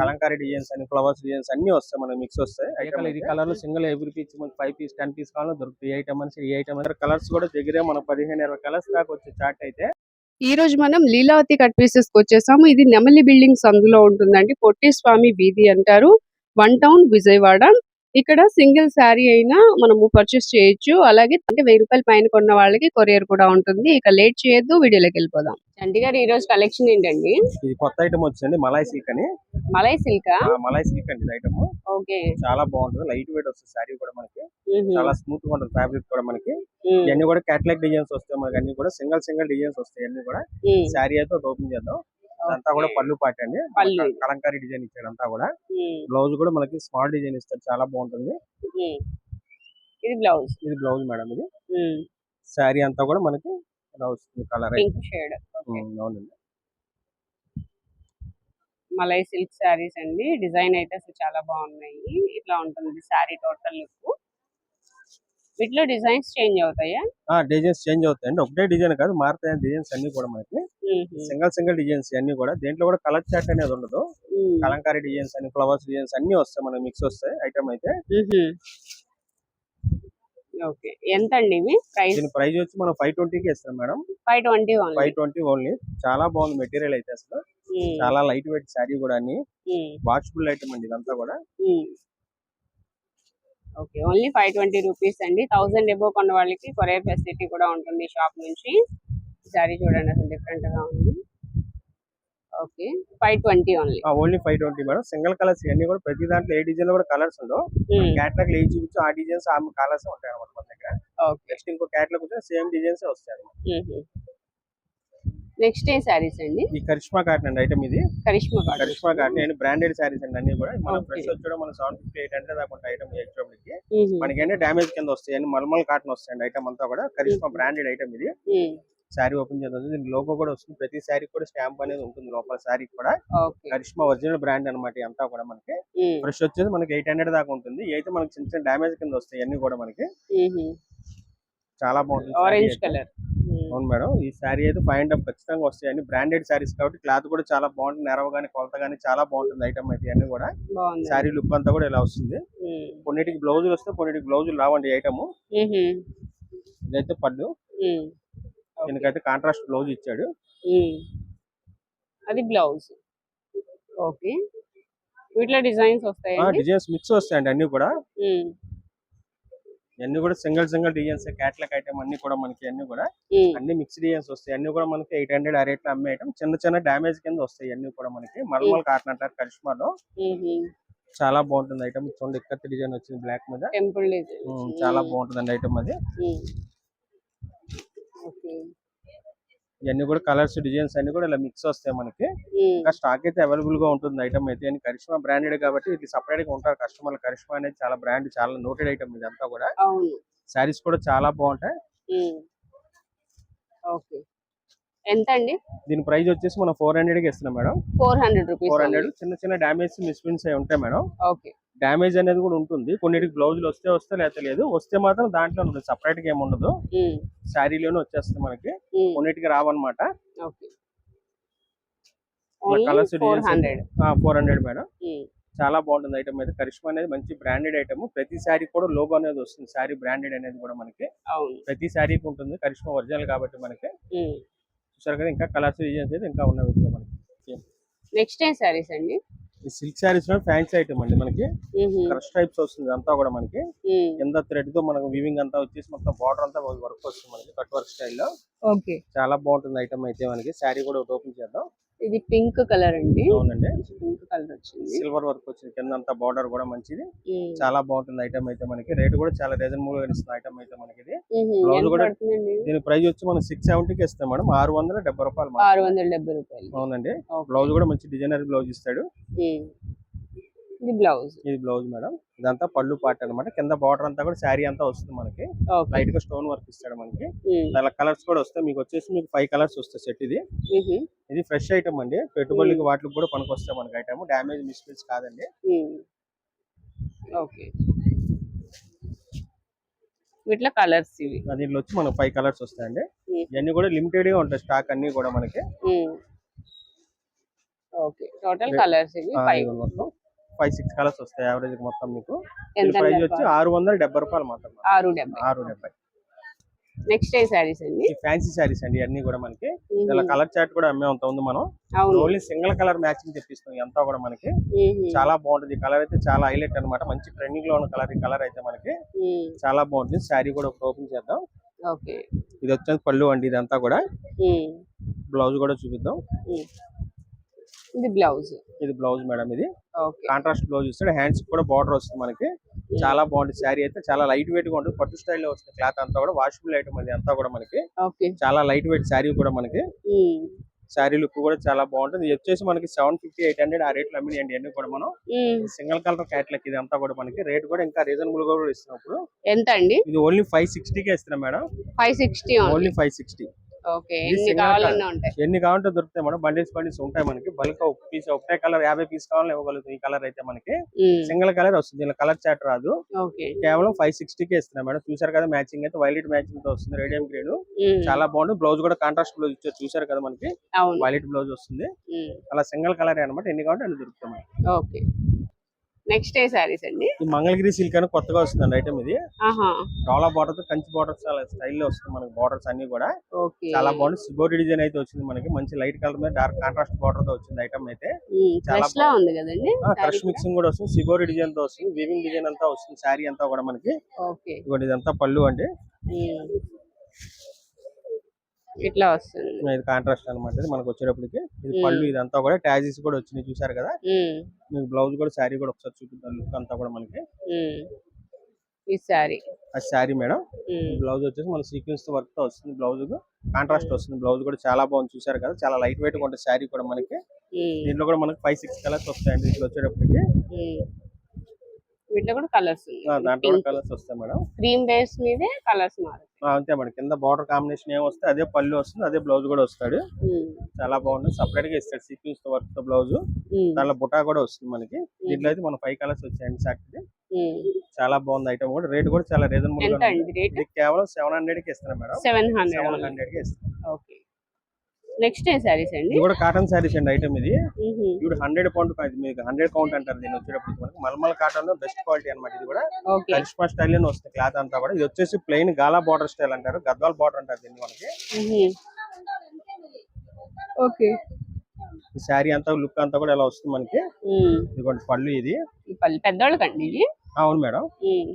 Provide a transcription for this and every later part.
Kalamkari designs అని flowers designs అన్ని వస్తాయి మనకి మిక్స్ వస్తాయి. ఐటమ్ ఇది కలర్ సింగిల్ ఎవ్రీ పీస్ మనకి ఫైవ్ పీస్ టెన్ పీస్ కావాలో దొరుకుతాయి. ఐటమ్ అని ఈ ఐటమ్ కలర్స్ కూడా దగ్గరే మనకు పదిహేను ఇరవై కలర్స్ దాకా వచ్చే చాట్ అయితే. ఈ రోజు మనం లీలావతి కట్ పీసెస్కి వచ్చేసాము. ఇది నెమలి బిల్డింగ్స్ అందులో ఉంటుందండి. పొట్టి స్వామి వీధి అంటారు. One town Vijayawada. ఇక్కడ సింగిల్ శారీ అయినా మనము పర్చేస్ చేయొచ్చు. అలాగే అంటే వెయ్యి రూపాయల పైన కొన్న వాళ్ళకి కొరియర్ కూడా ఉంటుంది. ఇక లేట్ చేయొద్దు వీడియోలోకి వెళ్ళిపోదాం. చంటి గారు ఈ రోజు కలెక్షన్ ఏంటండి? ఇది కొత్త ఐటమ్ వచ్చింది మలాయ్ సిల్క్ అని. మలై సిల్క్ ఆ, మలాయ్ సిల్క్ అండి ఐటమ్ ఓకే. చాలా బాగుంటుంది. లైట్ వెయిట్ వస్తుంది శారీ కూడా మనకి. చాలా స్మూత్గా ఉంటుంది ఫ్యాబ్రిక్ కూడా మనకి. ఇవన్నీ కూడా క్యాటలాగ్ డిజైన్స్ వస్తాయి. మనకి అన్ని కూడా సింగల్ సింగల్ డిజైన్స్ వస్తాయి అన్ని కూడా. శారీ అయితే ఓపెన్ చేద్దాం. అంతా కూడా పళ్ళు పాట అండి. కలంకారీ డిజైన్ ఇచ్చాడు అంతా కూడా బ్లౌజ్ కూడా మనకి స్మాల్ డిజైన్ ఇస్తాడు. చాలా బాగుంటుంది. ఇది బ్లౌజ్. ఇది బ్లౌజ్ మేడం ఇది. శారీ అంతా కూడా మనకి ఇలా వస్తుంది కలర్ షేడ్. అవునండి. మలై సిల్క్ శారీస్ అండి. డిజైన్ అయితే అసలు చాలా బాగున్నాయి. ఇట్లా ఉంటుంది శారీ టోటల్ లుక్. వీటిలో డిజైన్స్ చేంజ్ అవుతాయా? డిజైన్స్ చేంజ్ అవుతాయండి. ఒకటే డిజైన్ కాదు మారుతాయి డిజైన్స్ అన్ని కూడా మనకి. సింగల్ సింగల్ డిజైన్స్ అన్ని కూడా. దేంట్లో కూడా కలర్ చాట్ అనేది ఉండదు. కలంకారీ డిజైన్స్ అని ఫ్లవర్స్ డిజైన్స్ అన్ని వస్తాయి మనకి మిక్స్ వస్తాయి ఐటమ్ అయితే. ఓకే. ఎంత అండి ఇవి? ప్రైస్? దీని ప్రైస్ వచ్చి మనం ఫైవ్ ట్వంటీకి ఇస్తాం madam. Five twenty five twenty only. చాలా బాగుంది మెటీరియల్ అయితే అసలు. చాలా లైట్ వెయిట్ శారీ కూడా అన్ని. వాషబుల్ ఐటమ్ అండి ఇదంతా కూడా. Okay only five twenty rupees అండి. థౌసండ్ ఎబో కొన్న వాళ్ళకి కొరియర్ ఫెసిలిటీ కూడా ఉంటుంది షాప్ నుంచి. శారీ చూడండి అసలు డిఫరెంట్గా ఉంది. Okay five twenty only. Only five twenty madam. Single colours ఇవన్నీ కూడా ప్రతి దాంట్లో ఏ డిజైన్ కూడా కలర్స్ ఉండవు. క్యాట్లాగ్ ఏ చూపించు ఆ డిజైన్స్ ఆ కలర్స్ ఉంటాయి అనమాట మన దగ్గర. ఓకే. నెక్స్ట్ ఇంకో క్యాట్లాగ్ సేమ్ డిజైన్స్ వస్తాయి అన్నమాట నెక్స్ట్ ఏ శారీస్ అండి? ఈ కరిష్మా కాటన్ అండి ఐటమ్ ఇది. Karishma cotton. Karishma cotton and branded sarees అండి అన్ని కూడా. మన. ఫ్రెష్ వచ్చి మన సెవెన్ ఫిఫ్టీ ఎయిట్ హండ్రెడ్ దాకా ఉంటాయి ఐటమ్ వచ్చేటప్పటికి మనకి ఏంటంటే డ్యామేజ్ కింద వస్తాయి అండి. మల్మల్ కాటన్ వస్తాయండి ఐటమ్ అంతా కూడా. కరిష్మా. బ్రాండెడ్ ఐటమ్ ఇది. శారీ ఓపెన్ చేద్దాం. దీని లోగో కూడా వస్తుంది. ప్రతి శారీ కూడా స్టాంప్ అనేది ఉంటుంది లోపల శారీ కూడా. కరిష్మా ఒరిజినల్ బ్రాండ్ అనమాట అంతా కూడా మనకి. ఫ్రెష్ వచ్చేసి మనకి ఎయిట్ హండ్రెడ్ దాకా ఉంటుంది. అయితే మనకి చిన్న చిన్న డ్యామేజ్ కింద వస్తాయి అన్ని కూడా మనకి. చాలా బాగుంటుంది ఆరెంజ్. కలర్ అవును మేడం. ఈ శారీ అయితే ఫైవ్ హండ్రెడ్ ఖచ్చితంగా వస్తాయి అన్ని బ్రాండెడ్ శారీస్ కాబట్టి క్లాత్ కూడా చాలా బాగుంటుంది. నెరవ కానీ కొలత కానీ చాలా బాగుంటుంది ఐటమ్ అయితే అన్ని కూడా. శారీ లుక్ అంతా కూడా ఇలా వస్తుంది. కొన్నిటికి బ్లౌజులు వస్తే కొన్నిటికి బ్లౌజులు రావండి ఐటమ్. ఇదైతే పళ్ళు. దీనికైతే కాంట్రాస్ట్ బ్లౌజ్ ఇచ్చాడు. అది బ్లౌజ్. ఓకే. వీటిలో డిజైన్స్ వస్తాయండి? డిజైన్స్ మిక్స్ వస్తాయండి అన్ని కూడా. అన్ని కూడా single single designs catalogue item అన్ని కూడా మనకి అన్ని కూడా అన్ని మిక్స్ డిజైన్స్ వస్తాయి. అన్ని కూడా మనకి ఎయిట్ హండ్రెడ్ ఆ రేట్లో అమ్మే ఐటమ్. చిన్న చిన్న డ్యామేజ్ కింద వస్తాయి అన్ని కూడా మనకి. మల్మల్ కాటన్ అంటారు కరిష్మాలో. చాలా బాగుంటుంది ఐటమ్. చూడండి ఇక్కత్ డిజైన్ వచ్చింది బ్లాక్ మీద. టెంపుల్ చాలా బాగుంటుంది ఐటమ్ అది. ఇవన్నీ కూడా కలర్స్ డిజైన్స్ అన్ని కూడా ఇలా మిక్స్ వస్తాయి మనకి. ఇంకా స్టాక్ అయితే అవైలబుల్గా ఉంటుంది ఐటమ్ అయితే. కరిష్మా బ్రాండెడ్ కాబట్టి ఇది సపరేట్గా ఉంటారు కస్టమర్లు కరిష్మా అనేది చాలా బ్రాండ్ చాలా నోటెడ్ ఐటమ్ ఇది అంతా కూడా. శారీస్ కూడా చాలా బాగుంటాయి. ఓకే. ఎంత అండి దీని ప్రైస్ వచ్చేసి మనం ఫోర్ హండ్రెడ్కి ఇస్తున్నాం madam. Four hundred rupees four hundred చిన్న చిన్న డామేజ్ మిస్ప్రింట్స్ అయి ఉంటాయి మేడం. ఓకే. డ్యామేజ్ అనేది కూడా ఉంటుంది. కొన్నిటికి బ్లౌజులు వస్తే వస్తే లేకపోతే లేదు. వస్తే మాత్రం దాంట్లో ఉంటుంది సపరేట్గా ఏమి ఉండదు శారీలోనే వచ్చేస్తుంది మనకి. కొన్నిటికి రావన్నమాట. Colours four hundred madam. చాలా బాగుంటుంది ఐటమ్ అయితే. కరిష్మా అనేది మంచి బ్రాండెడ్ ఐటమ్ ప్రతి శారీ కూడా లోగో అనేది వస్తుంది. శారీ బ్రాండెడ్ అనేది కూడా మనకి. ప్రతి శారీకి ఉంటుంది. కరిష్మా ఒరిజినల్ కాబట్టి మనకి. చూసారు కదా ఇంకా కలర్స్ డిజైన్స్ అయితే ఇంకా ఉన్నాయి మనకి. నెక్స్ట్ ఏం శారీస్ అండి? ఈ సిల్క్ శారీస్లో ఫ్యాన్సీ ఐటమ్ అండి మనకి. క్రష్ టైప్స్ వస్తుంది అంతా కూడా మనకి. కింద థ్రెడ్తో మనకు వీవింగ్ అంతా వచ్చేసి మొత్తం బార్డర్ అంతా వర్క్ వస్తుంది మనకి కట్ వర్క్ స్టైల్లో చాలా బాగుంటుంది ఐటమ్ అయితే మనకి. శారీ కూడా ఓపెన్ చేద్దాం. ఇది పింక్ కలర్ అండి అవునండి పింక్ కలర్ వచ్చింది. సిల్వర్ వర్క్ వచ్చింది. కింద అంతా బార్డర్ కూడా మంచిది. చాలా బాగుంటుంది ఐటమ్ అయితే మనకి. రేట్ కూడా చాలా రీజనబుల్గా ఇస్తుంది ఐటమ్ అయితే మనకి ఇది. బ్లౌజ్ కూడా- దీని ప్రైస్ వచ్చి మనం సిక్స్ సెవెంటీకి ఇస్తాం మేడం. ఆరు వందల డెబ్బై రూపాయలు ఆరు. వందల డెబ్బై రూపాయలు. అవునండి. బ్లౌజ్ కూడా మంచి డిజైనర్ బ్లౌజ్ ఇస్తాడు. ఇది బ్లౌజ్ ఇది బ్లౌజ్ మేడం. ఇదంతా పళ్ళు పార్ట్ అన్నమాట. కింద బార్డర్ అంతా కూడా శారీ అంతా వస్తుంది మనకి. లైట్గా స్టోన్ వర్క్ ఇస్తాడు మనకి. దాని కలర్స్ కూడా వస్తాయి. మీకు వచ్చేసి మీకు ఫైవ్ కలర్స్ వస్తాయి సెట్ ఇది. ఇది ఫ్రెష్ ఐటమ్ అండి. పెట్టుబడులకి వాటికి కూడా పనికొస్తాయి మనకి ఐటమ్ డ్యామేజ్ మిస్ఫిల్స్ కాదండి. ఓకే. వీటిలో కలర్స్ ఇవి. దీంట్లో వచ్చి మనకు ఫైవ్ కలర్స్ వస్తాయండి. ఇవన్నీ కూడా లిమిటెడ్గా ఉంటాయి స్టాక్ అన్ని కూడా మనకి. ఓకే. టోటల్ కలర్స్ ఇవి ఫైవ్ మొత్తం. ఫైవ్ సిక్స్ కలర్స్ వస్తాయి యావరేజ్ మొత్తం మీకు. ప్రైస్ వచ్చి? ఆరు వందల డెబ్బై రూపాయలు మాత్రం ఆరు డెబ్బై. ఆరు డెబ్బై. నెక్స్ట్ ఏ శారీస్ అండి? ఫ్యాన్సీ శారీస్ అండి అన్ని కూడా మనకి. ఇలా. కలర్ చార్ట్ కూడా అమ్మే అంత ఉంది మనం. ఓన్లీ సింగిల్ కలర్ మ్యాచింగ్ తెప్పిస్తాం ఎంత కూడా మనకి. చాలా బాగుంటుంది. ఈ కలర్ అయితే చాలా హైలైట్ అన్నమాట. మంచి ట్రెండింగ్లో ఉన్న కలర్ ఈ కలర్ అయితే మనకి. చాలా బాగుంటుంది. శారీ కూడా ఒకటి ఓపెన్ చేద్దాం. ఓకే. ఇది వచ్చేసి పళ్ళు అండి ఇదంతా కూడా. బ్లౌజ్ కూడా చూపిద్దాం. ఇది బ్లౌజ్. ఇది బ్లౌజ్ మేడం ఇది. కాంట్రాస్ట్ బ్లౌజ్ ఇస్తాడు. హ్యాండ్స్ కూడా బార్డర్ వస్తుంది మనకి. చాలా బాగుంటుంది శారీ అయితే. చాలా లైట్ వెయిట్గా ఉంటుంది. పట్టు స్టైల్లో వస్తుంది క్లాత్ అంతా కూడా. వాషబుల్ ఐటమ్ అది అంతా కూడా మనకి. చాలా లైట్ వెయిట్ శారీ కూడా మనకి. మ్మ్. శారీ లుక్ కూడా చాలా బాగుంటుంది. వచ్చేసి మనకి సెవెన్ ఫిఫ్టీ ఎయిట్ హండ్రెడ్ ఆ రేట్లు అమ్మినాయండి అన్ని కూడా మనం. సింగిల్ కలర్ క్యాట్లాగ్ ఇది అంతా కూడా మనకి. రేట్ కూడా ఇంకా రీజనబుల్గా కూడా ఇస్తున్నప్పుడు ఎంత అండి ఇది ఓన్లీ ఫైవ్ సిక్స్టీకే ఇస్తున్నాం madam. Five sixty only five sixty ఎన్ని కావాలంటే దొరుకుతాయి మేడం. బండిల్స్ బండిల్స్ ఉంటాయి మనకి. బల్క్ ఒక పీస్ ఒకటే కలర్ యాభై పీస్ కావాలని ఇవ్వగలుగుతాం. ఈ కలర్ అయితే మనకి. సింగిల్ కలర్ వస్తుంది. ఇలా కలర్ చాట్ రాదు. కేవలం ఫైవ్ సిక్స్టీకే ఇస్తున్నాం మేడం. చూసారు కదా మ్యాచింగ్ అయితే? వైలెట్ మ్యాచింగ్తో వస్తుంది. Radium green. చాలా బాగుంది బ్లౌజ్ కూడా కాంట్రాస్ట్ బ్లౌజ్ ఇచ్చారు. చూసారు కదా మనకి? వైలెట్ బ్లౌజ్ వస్తుంది. అలా సింగిల్ కలర్ అనమాట ఎన్ని కావాలంటే అన్ని దొరుకుతాయి. ఓకే. నెక్స్ట్ ఏ శారీస్ అండి. ఈ మంగళగిరి సిల్క్ అని కొత్తగా వస్తుందండి ఐటమ్ ఇది. డోలా బార్డర్తో కంచి బార్డర్స్ చాలా స్టైల్లో వస్తుంది మనకి బార్డర్స్ అన్ని కూడా. చాలా బాగుంది. సిబోరి డిజైన్ అయితే వచ్చింది మనకి. మంచి లైట్ కలర్ మీద డార్క్ కాంట్రాస్ట్ బార్డర్తో వచ్చింది ఐటమ్ అయితే. చాలా లా ఉంది కదండి. క్రష్ మిక్సింగ్ కూడా వస్తుంది. సిబోరి డిజైన్తో వస్తుంది. వీవింగ్ డిజైన్ అంతా వస్తుంది. శారీ అంతా కూడా మనకి. ఇదంతా పళ్ళు అండి. ఇట్లా వస్తుంది. ఇది కాంట్రాస్ట్ అన్నమాట ఇది మనకు వచ్చేటప్పటికి. ఇది. పళ్ళు ఇదంతా కూడా ట్యాజీస్ కూడా వచ్చినాయి చూసారు కదా. మీకు బ్లౌజ్ కూడా శారీ కూడా ఒకసారి చూపిద్దాం లుక్ అంతా కూడా మనకి. ఈ శారీ ఆ శారీ మేడం. బ్లౌజ్ వచ్చేసి మన సీక్వెన్స్ వర్క్తో వస్తుంది బ్లౌజ్ కాంట్రాస్ట్ వస్తుంది. బ్లౌజ్ కూడా చాలా బాగుంది చూసారు కదా? చాలా లైట్ వెయిట్గా ఉంటుంది శారీ కూడా మనకి. దీంట్లో కూడా మనకి ఫైవ్ సిక్స్ కలర్స్ వస్తాయండి. ఇట్లా వచ్చేటప్పటికి. వీటిలో కూడా కలర్స్ దాంట్లో కలర్స్ వస్తాయి మేడం. క్రీమ్ బేస్ మీదే కలర్స్ మారుతాయి. అంతే మేడం. కింద బార్డర్ కాంబినేషన్ ఏం వస్తే అదే పళ్ళు వస్తుంది అదే బ్లౌజ్ కూడా వస్తాడు. చాలా బాగుంది. సపరేట్గా ఇస్తాడు సీక్వెన్స్తో వర్క్తో బ్లౌజ్. దాంట్లో బుటా కూడా వస్తుంది మనకి. దీంట్లో అయితే మన ఫైవ్ కలర్స్ వచ్చాయండి మ్మ్. చాలా బాగుంది ఐటమ్ కూడా. రేట్ కూడా చాలా రీజనబుల్ కేవలం సెవెన్ హండ్రెడ్కి ఇస్తున్నాం మేడం. సెవెన్ హండ్రెడ్కి ఇస్తాం ఓకే. నెక్స్ట్ ఏ శారీస్ అండి? ఇది కూడా కాటన్ శారీస్ అండి ఐటమ్ ఇది. ఇప్పుడు హండ్రెడ్ ఇది మీకు హండ్రెడ్ కౌంట్ అంటారు దీన్ని వచ్చేటప్పుడు మనకి. మల్మల్ కాటన్లో బెస్ట్ క్వాలిటీ అన్నమాట ఇది కూడా. కరిష్మా స్టైల్లోనే వస్తుంది క్లాత్ అంతా కూడా. ఇది వచ్చేసి ప్లెయిన్ గాలా బార్డర్ స్టైల్ అంటారు. గద్వాల్ బార్డర్ అంటారు దీన్ని మనకి. ఓకే. ఈ శారీ అంతా లుక్ అంతా కూడా ఇలా వస్తుంది మనకి. ఇదిగోండి పళ్ళు ఇది. పెద్దవాళ్ళకండి ఇది అవును మేడం.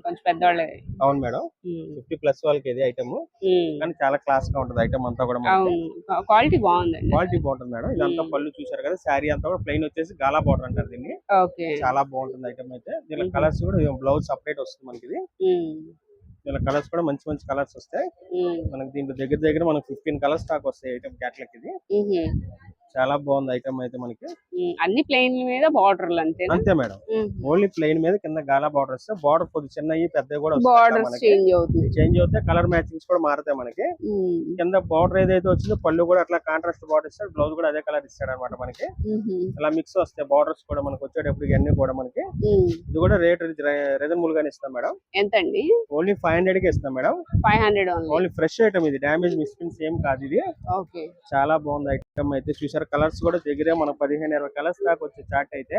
కొంచెం పెద్దవాళ్ళే. అవును మేడం. ఫిఫ్టీ ప్లస్ వాళ్ళకి ఇది ఐటమ్. కానీ చాలా క్లాస్గా ఉంటుంది. ఐటమ్ అంతా కూడా క్వాలిటీ బాగుందండి. క్వాలిటీ బాగుంటుంది మేడం. ఇదంతా. పళ్ళు చూసారు కదా శారీ అంతా కూడా ప్లెయిన్ వచ్చేసి గాలా బార్డర్ అంటారు దీన్ని. చాలా బాగుంటుంది ఐటమ్ అయితే. దీనిలో మ్మ్. కలర్స్ కూడా బ్లౌజ్ సపరేట్ వస్తుంది మనకి ఇది. కలర్స్ కూడా మంచి మంచి కలర్స్ వస్తాయి. మనకి దీంట్లో దగ్గర దగ్గర మనకి ఫిఫ్టీన్ కలర్స్ స్టాక్ వస్తాయి ఐటమ్ క్యాట్లాగ్ ఇది. చాలా బాగుంది ఐటమ్ అయితే మనకి. అన్ని ప్లెయిన్ మీద బార్డర్లు అంతేనా? అంతే మేడం. ఓన్లీ ప్లెయిన్ మీద కింద గాలా బార్డర్ వస్తే బార్డర్ కొద్ది చిన్నవి పెద్దవి కూడా మనకి. చేంజ్ అవుతుంది. చేంజ్ అవుతే కలర్ మ్యాచింగ్స్ కూడా మారుతాయి మనకి. కింద బార్డర్ ఏదైతే వచ్చిందో పళ్ళు కూడా అట్లా కాంట్రాస్ట్ బార్డర్ ఇస్తాడు బ్లౌజ్ కూడా అదే కలర్ ఇస్తాడు అనమాట మనకి. అలా మిక్స్ వస్తాయి బార్డర్స్ కూడా మనకి వచ్చేటప్పుడు ఇవన్నీ కూడా మనకి. ఇది కూడా రేట్ రీజనబుల్ గానే ఇస్తాం మేడం. ఎంత అండి ఓన్లీ ఫైవ్ హండ్రెడ్కి ఇస్తాం madam. Five hundred only fresh item ఇది. డామేజ్ మిస్పిన్స్ ఏం కాదు ఇది. చాలా బాగుంది అయితే చూసారు. కలర్స్ కూడా దగ్గరే మన పదిహేను ఇరవై కలర్స్ దాకా వచ్చే చార్ట్ అయితే.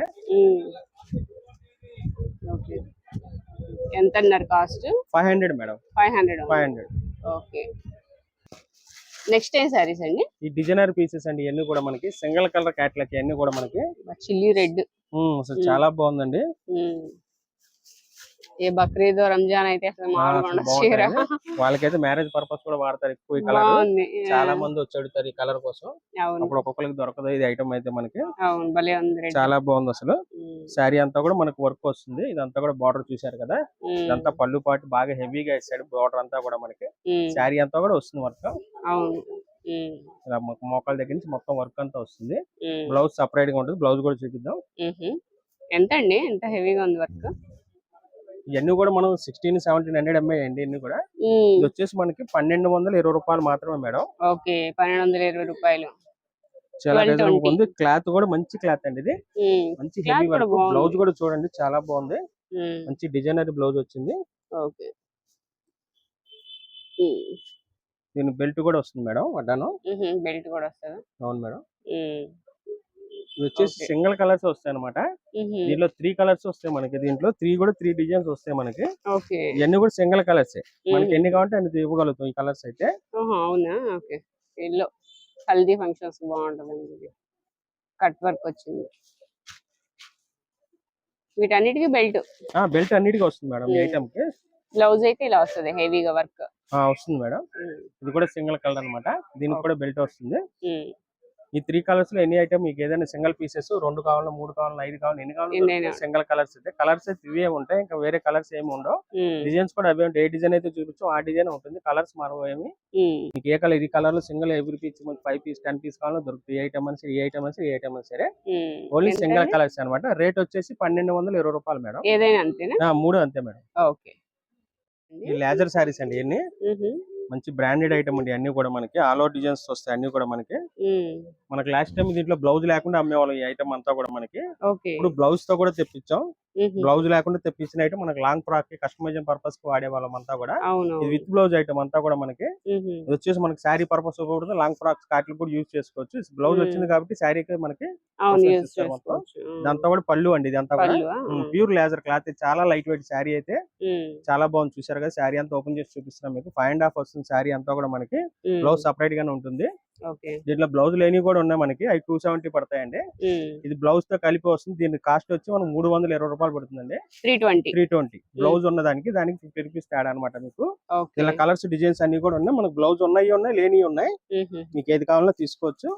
ఎంత అన్నారు cost five hundred madam five hundred five hundred okay. Next ఏం సారీస్ అండి? ఈ డిజైనర్ పీసెస్ అండి ఇవన్నీ కూడా మనకి సింగిల్ కలర్ క్యాట్లాగ్ ఇవన్నీ కూడా మనకి చిల్లీ రెడ్. చాలా బాగుందండి. ఏ బక్రీద్ రంజాన్ అయితే అసలు మామూలుగా చీర. వాళ్ళకైతే మ్యారేజ్ పర్పస్ కూడా వాడతారు ఎక్కువ ఈ కలర్ చాలా మంది వచ్చి అడుగుతారు ఈ కలర్ కోసం. అప్పుడు ఒక్కొక్కరికి దొరకదు ఇది ఐటమ్ అయితే మనకి. చాలా బాగుంది అసలు. శారీ అంతా కూడా మనకు వర్క్ వస్తుంది. ఇదంతా కూడా బార్డర్ చూసారు కదా? ఇదంతా పళ్ళు పాటు బాగా హెవీగా ఇస్తాడు బార్డర్ అంతా కూడా మనకి. శారీ అంతా కూడా వస్తుంది వర్క్ అవును. ఇలా మోకాల దగ్గర నుంచి మొత్తం వర్క్ అంతా వస్తుంది. బ్లౌజ్ సపరేట్గా ఉంటుంది. బ్లౌజ్ కూడా చూపిద్దాం. ఎంత అండి ఎంత హెవీగా ఉంది వర్క్ ఇవన్నీ కూడా మనం సిక్స్టీన్ సెవెంటీన్ హండ్రెడ్ ఎంఏ అండి ఇన్ని కూడా ఇది వచ్చేసి మనకి పన్నెండు వందల ఇరవై రూపాయలు మాత్రమే మేడం. ఓకే పన్నెండు వందల ఇరవై రూపాయలు. చాలా 1220. రీజనబుల్ ఉంది. క్లాత్ కూడా మంచి క్లాత్ అండి ఇది. మంచి హెవీ వర్క్. బ్లౌజ్ కూడా చూడండి చాలా బాగుంది. మంచి డిజైనర్ బ్లౌజ్ వచ్చింది. ఓకే. దీని బెల్ట్ కూడా వస్తుంది మేడం అడ్డాను ఉహు, బెల్ట్ కూడా వస్తుందా? అవును మేడం. ఇది వచ్చేసి. సింగిల్ కలర్స్ వస్తాయి అనమాట. దీంట్లో త్రీ కలర్స్ వస్తాయి మనకి. దీంట్లో త్రీ కూడా త్రీ డిజైన్స్ వస్తాయి మనకి. ఓకే. ఇవన్నీ కూడా సింగిల్ కలర్స్. మనకి. ఎన్ని కావాలంటే అన్ని ఇవ్వగలుగుతాం ఈ కలర్స్ అయితే. అవునా? ఓకే. ఎల్లో. హల్దీ ఫంక్షన్స్ బాగుంటుందండి కట్ వర్క్ వచ్చింది. వీటన్నిటికీ బెల్ట్. బెల్ట్ అన్నిటికీ వస్తుంది మేడం ఈ. ఐటమ్కి బ్లౌజ్ అయితే ఇలా వస్తుంది హెవీగా వర్క్. వస్తుంది మేడం. ఇది కూడా సింగిల్ కలర్ అన్నమాట. దీనికి కూడా బెల్ట్ వస్తుంది. ఈ త్రీ కలర్స్లో ఎనీ ఐటమ్ మీకు ఏదైనా సింగిల్ పీసెస్ రెండు కావాలన్నా మూడు కావాలన్నా ఐదు కావాలన్నా ఎన్ని. కావాలన్నా సింగిల్ కలర్స్ అయితే. కలర్స్ అయితే ఇవే ఉంటాయి. ఇంకా వేరే కలర్స్ ఏమి ఉండవు. డిజైన్స్ కూడా అవే ఉంటాయి. ఏ డిజైన్ అయితే చూపించో ఆ డిజైన్ ఉంటుంది. కలర్స్ మరో ఏమి మీకు ఏ కలర్ ఈ కలర్లో single every piece five piece ten piece కావాలన్నా దొరుకుతాయి. ఏ ఐటమ్ అని సరే ఏ ఐటమ్ అని సరే ఏ ఐటమ్ అని సరే. ఓన్లీ సింగిల్ కలర్స్ అన్నమాట. రేట్ వచ్చేసి పన్నెండు వందల ఇరవై రూపాయలు మేడం. మూడు అంతే మేడం. ఓకే. ఈ లేజర్ శారీస్ అండి ఇవన్నీ మంచి బ్రాండెడ్ ఐటమ్ అండి. అన్ని కూడా మనకి. ఆల్ ఓవర్ డిజైన్స్ వస్తాయి. అన్ని కూడా మనకి. మనకి లాస్ట్ టైం దీంట్లో బ్లౌజ్ లేకుండా అమ్మేవాళ్ళం. ఈ ఐటమ్ అంతా కూడా మనకి. ఇప్పుడు బ్లౌజ్తో కూడా తెప్పించాం. బ్లౌజ్ లేకుండా తెప్పించిన ఐటమ్ మనకి లాంగ్ ఫ్రాక్కి కస్టమైజేషన్ పర్పస్కి వాడే వాళ్ళం అంతా కూడా. ఇది విత్ బ్లౌజ్ ఐటమ్ అంతా కూడా మనకి. ఇది వచ్చేసి మనకి శారీ పర్పస్ కూడా లాంగ్ ఫ్రాక్స్ కాట్లు కూడా యూజ్ చేసుకోవచ్చు. బ్లౌజ్. వచ్చింది కాబట్టి శారీకి మనకి ఇదంతా కూడా పళ్ళు అండి ఇదంతా కూడా. ప్యూర్ లేజర్ క్లాత్ చాలా లైట్ వెయిట్ శారీ అయితే చాలా బాగుంది. చూసారు కదా? శారీ అంతా ఓపెన్ చేసి చూపిస్తున్నాం మీకు. ఫైవ్ అండ్ హాఫ్ వస్తుంది శారీ అంతా కూడా మనకి బ్లౌజ్ సపరేట్ గానే ఉంటుంది. దీంట్లో బ్లౌజ్ లేని కూడా ఉన్నాయి మనకి. అవి టూ సెవెంటీ పడతాయండి. ఇది బ్లౌజ్తో కలిపి వస్తుంది. దీని కాస్ట్ వచ్చి మనం మూడు వందల ఇరవై రూపాయలు పడుతుందండి. Three twenty three twenty blouse ఉన్న దానికి దానికి ఫిఫ్టీ రూపీస్ తేడా అనమాట మీకు. ఇలా కలర్స్ డిజైన్స్ అన్ని కూడా ఉన్నాయి. మనకు బ్లౌజ్ ఉన్నాయి ఉన్నాయి లేని ఉన్నాయి. మీకు ఏది కావాలో తీసుకోవచ్చు.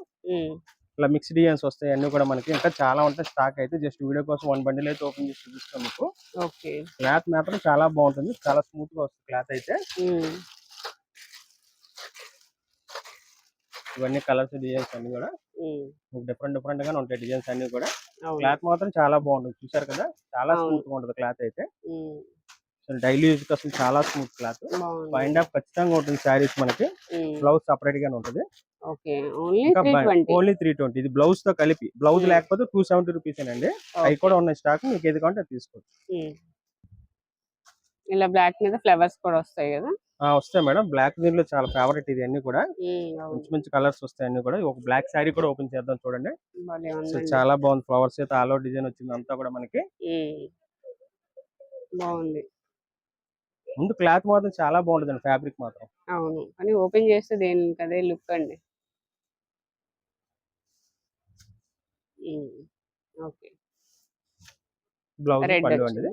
ఇలా మిక్స్ డిజైన్స్ వస్తాయి. అన్ని కూడా మనకి ఇంకా చాలా ఉంటాయి. స్టాక్ అయితే జస్ట్ వీడియో కోసం వన్ బండిల్ అయితే ఓపెన్ చేసి చూపిస్తాం మీకు. క్లాత్ మాత్రం చాలా బాగుంటుంది. చాలా స్మూత్గా వస్తుంది క్లాత్ అయితే. ఇవన్నీ కలర్స్ డిజైన్స్ అన్ని కూడా డిఫరెంట్ డిఫరెంట్ గానే ఉంటాయి డిజైన్స్ అన్ని కూడా. క్లాత్ మాత్రం చాలా బాగుంటుంది. చూసారు కదా? చాలా. స్మూత్గా ఉంటుంది క్లాత్ అయితే. అసలు డైలీ యూజ్ అసలు చాలా స్మూత్ క్లాత్. ఫైండ్ ఆఫ్ ఖచ్చితంగా ఉంటుంది శారీస్ మనకి. బ్లౌజ్ సపరేట్ గానే ఉంటుంది. ఓకే. Only three twenty. ఇది బ్లౌజ్తో కలిపి. బ్లౌజ్ లేకపోతే టూ సెవెంటీ రూపీస్ అండి అవి కూడా ఉన్నాయి స్టాక్. మీకు ఏది కావాలంటే తీసుకోవచ్చు. ఇలా బ్లాక్ మీద ఫ్లవర్స్ కూడా వస్తాయి కదా? వస్తాయి మేడం. బ్లాక్ దీంట్లో చాలా ఫేవరెట్ ఇది అన్ని కూడా. మంచి మంచి కలర్స్ వస్తాయి అన్ని కూడా. ఒక బ్లాక్ శారీ కూడా ఓపెన్ చేద్దాం చూడండి. చాలా బాగుంది. ఫ్లవర్స్ అయితే ఆల్ అవుట్ డిజైన్ వచ్చింది అంతా కూడా మనకి. బాగుంది. ముందు క్లాత్ మాత్రం చాలా బాగుంటుంది ఫ్యాబ్రిక్ మాత్రం. అవును. కానీ ఓపెన్ చేస్తే దేనికి అదే లుక్ అండి. ఓకే. బ్లౌజ్ పళ్ళు అండి ఇది.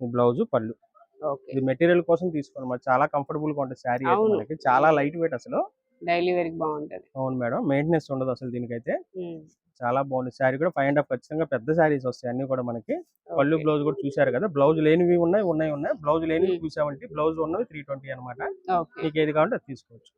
బ్లౌజ్ పళ్ళు. ఇది మెటీరియల్ కోసం తీసుకోండి. మరి చాలా కంఫర్టబుల్గా ఉంటుంది శారీ. మనకి. చాలా లైట్ వెయిట్ అసలు. డైలీ వేర్ బాగుంటది. అవును మేడం. మెయింటెనెన్స్ ఉండదు అసలు దీనికైతే. చాలా బాగుంది. శారీ కూడా ఫైవ్ అండ్ హాఫ్ ఖచ్చితంగా పెద్ద శారీస్ వస్తాయి అన్ని కూడా మనకి. పళ్ళు. బ్లౌజ్ కూడా చూసారు కదా. బ్లౌజ్ లేనివి ఉన్నాయి ఉన్నాయి ఉన్నాయి. బ్లౌజ్ లేనివి మ్మ్. టూ సెవెంటీ బ్లౌజ్ ఉన్నవి త్రీ ట్వంటీ అనమాట. మీకు ఏది కావాలంటే తీసుకోవచ్చు.